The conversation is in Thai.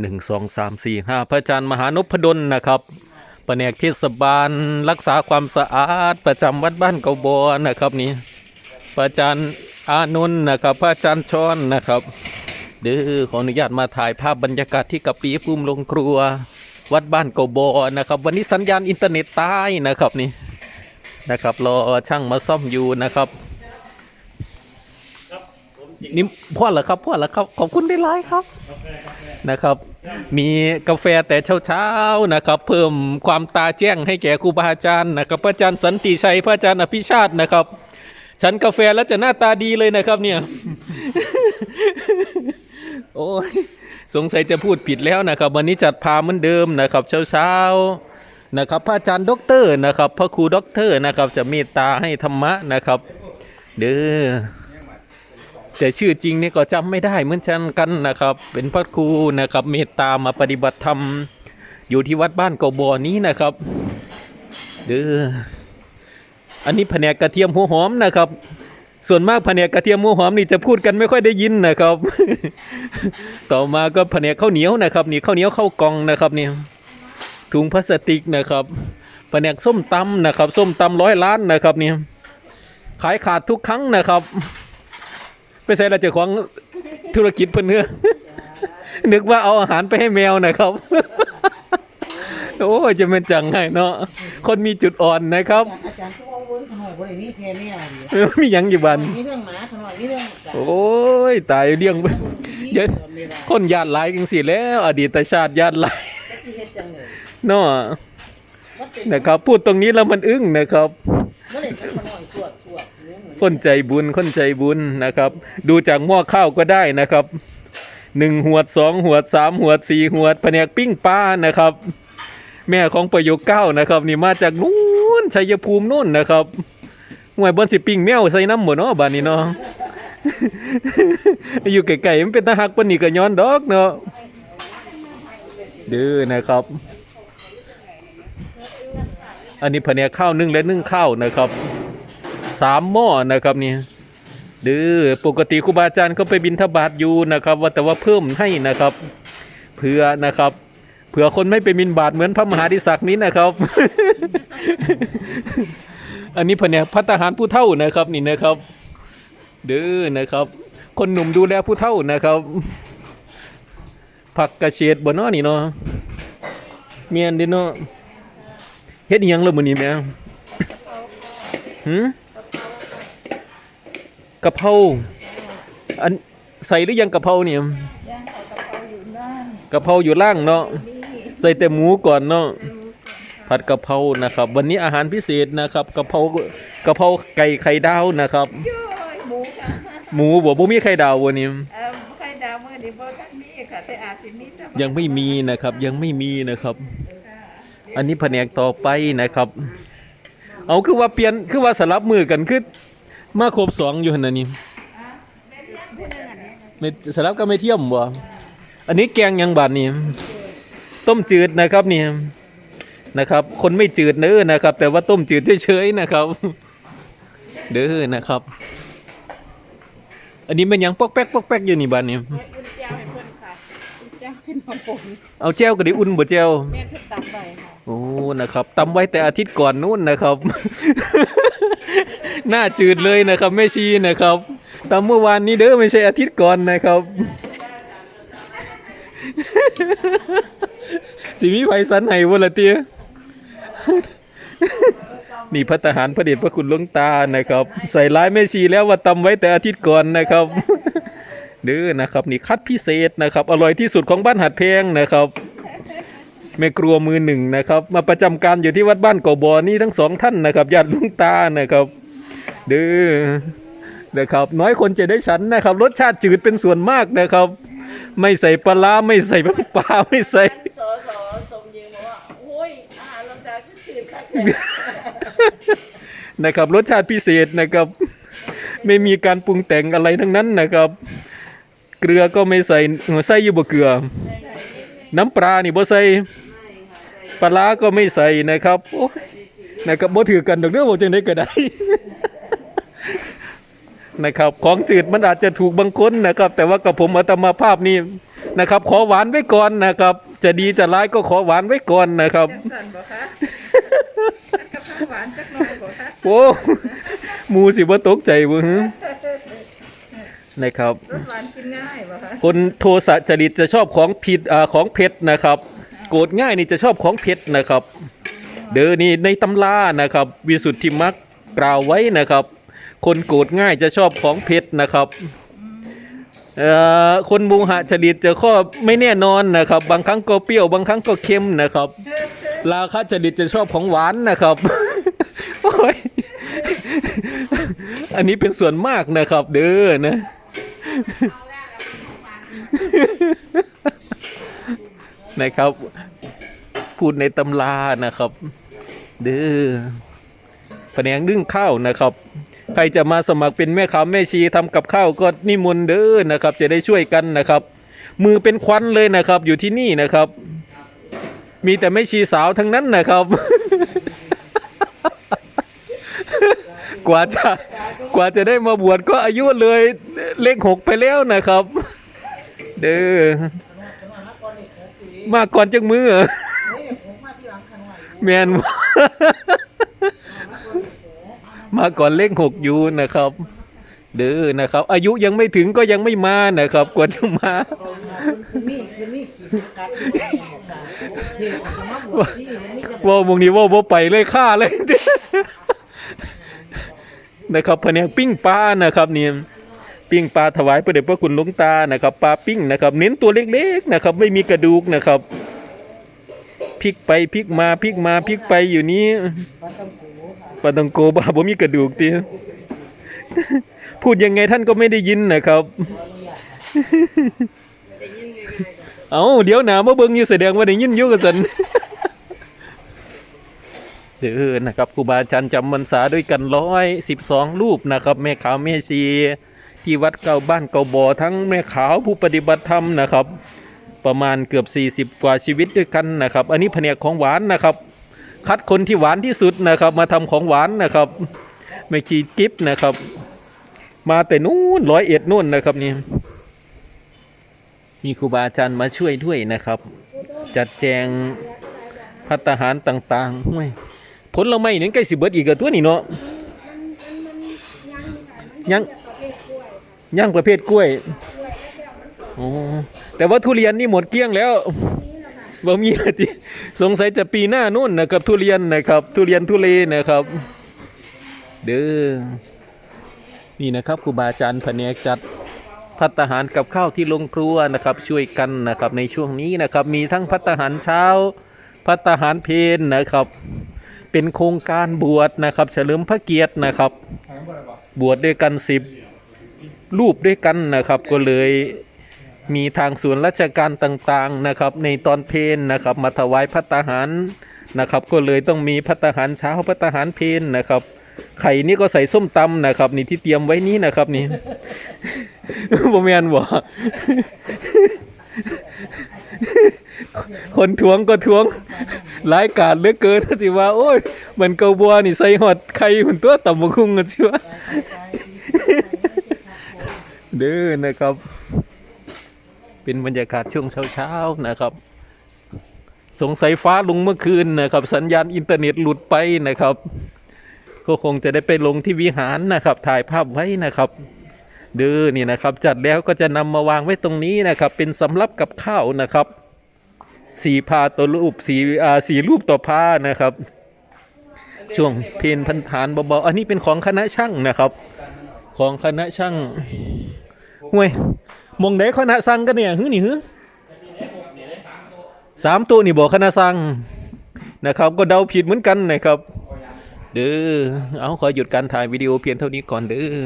หนึ่งสองสามสี่ห้าพระอาจารย์มหานพดลนะครับปแผนกเทศบาลรักษาความสะอาดประจำวัดบ้านเกาบอนะครับนี่พระอาจารย์อานนท์นะครับพระอาจารย์ชอนนะครับเด้อขออนุญาตมาถ่ายภาพบรรยากาศที่กะปีภูมิลงครัว วัดบ้านเกาบอนะครับ วันนี้สัญญาณอินเทอร์เน็ตตายนะครับนี่นะครับรอช่างมาซ่อมอยู่นะครับ นี่พ่อเหรอครับพ่อเหรอครับขอบคุณได้ไลายครับนะครับ มีกาแฟแต่เช้าๆนะครับ เพิ่มความตาแจ้งให้แก่ครูบาอาจารย์นะครับพระอาจารย์สันติชัยพระอาจารย์อภิชาตินะครับ ฉันกาแฟแล้วจะหน้าตาดีเลยนะครับ เนี่ย โอ้ยสงสัยจะพูดผิดแล้วนะครับ วันนี้จัดพาเหมือนเดิมนะครับ เช้าๆนะครับ พระอาจารย์ด็อกเตอร์นะครับ พระครูด็อกเตอร์นะครับ จะเมตตาให้ธรรมะนะครับ เด้อ แต่ชื่อจริงเนี่ยก็จำไม่ได้เหมือนกันกันนะครับ เป็นพระครูนะครับเมตตามาปฏิบัติธรรมอยู่ที่วัดบ้านเกาบอนี้นะครับเด้ออันนี้แผนกกระเทียมหัวหอมนะครับ ส่วนมากแผนกกระเทียมหัวหอมนี่จะพูดกันไม่ค่อยได้ยินนะครับ ต่อมาก็แผนกข้าวเหนียวนะครับนี่ข้าวเหนียวข้าวกล่องนะครับนี่ถุงพลาสติกนะครับแผนกส้มตำนะครับ ส้มตำร้อยล้านนะครับนี่ขายขาดทุกครั้งนะครับ ไปใส่ละเจ้าของธุรกิจเพื่อนเนื้อนึกว่าเอาอาหารไปให้แมวนะครับ โอ้ยจะเป็นจังไงเนาะคนมีจุดอ่อนนะครับอาจารย์ก็ว่าเวิร์กขนาดบริมีแค่นี้อะไรเออมีหยังอยู่บ้านมีเรื่องหมาขนาดมีเรื่องโอ้ยตายเลี้ยงไปเยอะคนญาติหลายจังสิแล้ว อดีตชาติญาติหลายเฮ็ดจังเลยเนาะนะครับ พูดตรงนี้แล้วมันอึ้งนะครับ คนใจบุญคนใจบุญนะครับ ดูจากหม้อข้าวก็ได้นะครับหนึ่งหวดสองหวดสามหวดสี่หวดแผนกปิ้งปลานะครับ แม่ของประโยคเก้านะครับ นี่มาจากนู้นชัยภูมินู่นนะครับหวยบนสิปิ้งแมวใส่น้ำหมดเนาะบ้านนี้เนาะอยู่ไกลๆมันเป็นตาหักปนนี่ก็ย้อนดอกเนาะเดื้อนะครับ อันนี้แผนกข้าวนึ่งและนึ่งข้าวนะครับ สามหม้อนะครับนี่ดื้อปกติครูบาอาจารย์เขาไปบินทบาทอยู่นะครับว่าแต่ว่าเพิ่มให้นะครับ เพื่อนะครับเผื่อคนไม่ไปบินบาทเหมือนพระมหาดิศักนี้นะครับ อันนี้แผนกพัฒหารผู้เท่านะครับนี่นะครับดื้อนะครับ คนหนุ่มดูแลผู้เท่านะครับ ผักกระเฉดบนนอนี่เนาะเมียนดิเนาะเฮ็ดยังและมื้อนี้แม่หืม กะเพราอันใส่หรือยังกะเพราเนี่ยย่างเอากระเป๋าอยู่นั่นกะเพราอยู่ล่างเนาะใส่แต่หมูก่อนเนาะผัดกะเพรานะครับ วันนี้อาหารพิเศษนะครับกะเพรากะเพราไก่ไข่ดาวนะครับโย้ยหมูค่ะหมูบ่บ่มีไข่ดาววันนี้ เอ่อไข่ดาวมื้อนี้บ่ทันมีค่ะแต่อาจสิมีสักยังไม่มีนะครับ ยังไม่มีนะครับ อันนี้แผนกต่อไปนะครับ เอาคือว่าเปลี่ยนคือว่าสลับมือกันคือ มาครบสองอยู่หั่นน่ะนี่ผู้หนึงอันนี้ไม่สลับก็ไม่เทียมบ่อันนี้แกงยังบาดนี่ต้มจืดนะครับนี่นะครับ คนไม่จืดเน้อนะครับ แต่ว่าต้มจืดเฉยๆนะครับ เด้อนะครับ อันนี้เป็นหยังปอกแป๊กปอกแป๊กอยู่นี่บาดนี่แม่อุ่นแจ้วให้เพิ่นค่ะอุ่นแจ้วให้น้องปนเอาแจ้วก็ได้อุ่นบ่แจ้วแม่เพิ่นตำไว้ ค่ะโอ้นะครับตำไว้แต่อาทิตย์ก่อนนู้นนะครับ หน้าจืดเลยนะครับแม่ชีนะครับตำเมื่อวานนี้เด้อไม่ใช่อาทิตย์ก่อนนะครับสิมีไผสันให้บ่ละเตี้ยนี่พัฒหารพระเดชพระคุณหลวงตานะครับ ใส่ร้ายแม่ชีแล้วว่าตำไว้แต่อาทิตย์ก่อนนะครับเด้อนะครับ นี่คัดพิเศษนะครับ อร่อยที่สุดของบ้านหัดแพงนะครับ แม่ครัวมือหนึ่งนะครับ มาประจำการอยู่ที่วัดบ้านเกาบอนี่ทั้งสองท่านนะครับญาติลุงตานะครับเด้อนะครับน้อยคนจะได้ฉันนะครับ รสชาติจืดเป็นส่วนมากนะครับ ไม่ใส่ปลาร้าไม่ใส่น้ำปลาไม่ใส่สอสอสมยิงบอกว่าโอ้ยอาหารลำดาคือจืดคักแท้นะครับรสชาติพิเศษนะครับ ไม่มีการปรุงแต่งอะไรทั้งนั้นนะครับ เกลือก็ไม่ใส่ใส่อยู่บ่เกลือ น้ำปลานี่บ่ใส่ ปลาร้าก็ไม่ใส่นะครับโอ้ยนะครับบ่ถือกันดอกเด้อบ่จังได๋ก็ได้ นะครับ ของจืดมันอาจจะถูกบางคนนะครับ แต่ว่ากับผมอาตมาภาพนี่นะครับ ขอหวานไว้ก่อนนะครับ จะดีจะร้ายก็ขอหวานไว้ก่อนนะครับจังสันบ่คะกับข้าวหวานจักหน่อยบ่คะโอ้หมูสิบ่ตกใจบ่ฮึนะครับรสหวานกินง่ายบ่คะคนโทสะจริตจะชอบของผิดอ่าของเผ็ดนะครับ โกรธง่ายนี่จะชอบของเผ็ดนะครับ เด้อนี่ในตำรานะครับวิสุทธิมักกล่าวไว้นะครับ คนโกรธง่ายจะชอบของเผ็ดนะครับคนมูหะจริตจะข้อไม่แน่นอนนะครับ บางครั้งก็เปรี้ยวบางครั้งก็เค็มนะครับ ราคะจริตจะชอบของหวานนะครับโอ้ยอันนี้เป็นส่วนมากนะครับ เด้อนะ นะครับ พูดในตำรานะครับ เด้อแผนงนึ่งข้าวนะครับ ใครจะมาสมัครเป็นแม่ค้าแม่ชีทำกับข้าวก็นิมนต์เด้อนะครับ จะได้ช่วยกันนะครับ มือเป็นควันเลยนะครับ อยู่ที่นี่นะครับ มีแต่แม่ชีสาวทั้งนั้นนะครับ กว่าจะกว่าจะได้มาบวชก็อายุเลยเลขหกไปแล้วนะครับ เด้อ มาก่อนจังมือแมนบ่มาก่อนเลขหกอยู่นะครับ เด้อนะครับ อายุยังไม่ถึงก็ยังไม่มานะครับกว่าจะมาคือมีคือมีขีดกัดอยู่ในหมอกกาเทศมาบวชที่มันมีจะว่าวงนี้ว่าบ่ไปเลยฆ่าเลยนะครับแผนกปิ้งปลานะครับเนี่ย ปิ้งปลาถวายพระเดชพระคุณหลวงตานะครับปลาปิ้งนะครับ เน้นตัวเล็กๆนะครับ ไม่มีกระดูกนะครับพลิกไปพลิกมาพลิกมาพลิกไปอยู่นี้ปลาตองโกปลาตองโกบ้าบ่มีกระดูกติพูดยังไงท่านก็ไม่ได้ยินนะครับ เอาเดี๋ยวหนามาเบิ่งอยู่แสดงว่าได้ยินอยู่กันสันเด้อนะครับครูบาอาจารย์จำพรรษาด้วยกันร้อยสิบสองรูปนะครับ แม่ขาวแม่ชี ที่วัดเก่าบ้านเก่าบ่อทั้งแม่ขาวผู้ปฏิบัติธรรมนะครับ ประมาณเกือบ 40 กว่าชีวิตด้วยกันนะครับ อันนี้แผนกของหวานนะครับ คัดคนที่หวานที่สุดนะครับ มาทำของหวานนะครับไม่ขีดกิฟนะครับ มาแต่นู้นร้อยเอ็ดนู่นนะครับนี่มีครูบาอาจารย์มาช่วยด้วยนะครับ จัดแจงพัตตาหารต่างๆห้วยผลเราไม่นี่ใกล้สิเบิดอีกกับตัวนี่เนาะยัง ยังประเภทกล้วยโอ้แต่ว่าทุเรียนนี่หมดเกลี้ยงแล้วบ่มีแล้วที่สงสัยจะปีหน้านู่นนะครับ ทุเรียนนะครับ ทุเรียนทุเลนะครับ เด้อนี่นะครับครูบาอาจารย์แผนกจัดพัตตาหารกับข้าวที่ลงครัวนะครับ ช่วยกันนะครับในช่วงนี้นะครับ มีทั้งพัตตาหารเช้า พัตตาหารเพลนนะครับ เป็นโครงการบวชนะครับ เฉลิมพระเกียรตินะครับ บวชด้วยกันสิบ รูปด้วยกันนะครับ ก็เลยมีทางส่วนราชการต่างๆนะครับ ในตอนเพนนะครับ มาถวายพัตหารนะครับ ก็เลยต้องมีพัตหารเช้าพัตหารเพนนะครับ ไข่นี่ก็ใส่ส้มตำนะครับ นี่ที่เตรียมไว้นี้นะครับนี่บ่แมนบ่คนทวงก็ทวงรายการเลือเกินสิว่า โอ้ยมันเกาบัวนี่ใส่หอดไข่หุ่นตัวต่ำบักคุ้งกันสิวะ เด้อนะครับ เป็นบรรยากาศช่วงเช้าๆนะครับ สงสัยฟ้าลงเมื่อคืนนะครับ สัญญาณอินเทอร์เน็ตหลุดไปนะครับ ก็คงจะได้ไปลงที่วิหารนะครับ ถ่ายภาพไว้นะครับเด้อนี่นะครับ จัดแล้วก็จะนำมาวางไว้ตรงนี้นะครับ เป็นสำรับกับข้าวนะครับสีพาตัวรูปสีอ่าสีรูปต่อผ้านะครับ ช่วงเพนพันธานเบาๆอันนี้เป็นของคณะช่างนะครับ ของคณะช่าง ห่วยมองได้คณะสั่งกันเนี่ยฮึนี่ฮึสามตัวนี่บอกคณะสั่งนะครับ ก็เดาผิดเหมือนกันนะครับ เด้อเอาขอหยุดการถ่ายวิดีโอเพียงเท่านี้ก่อนเด้อ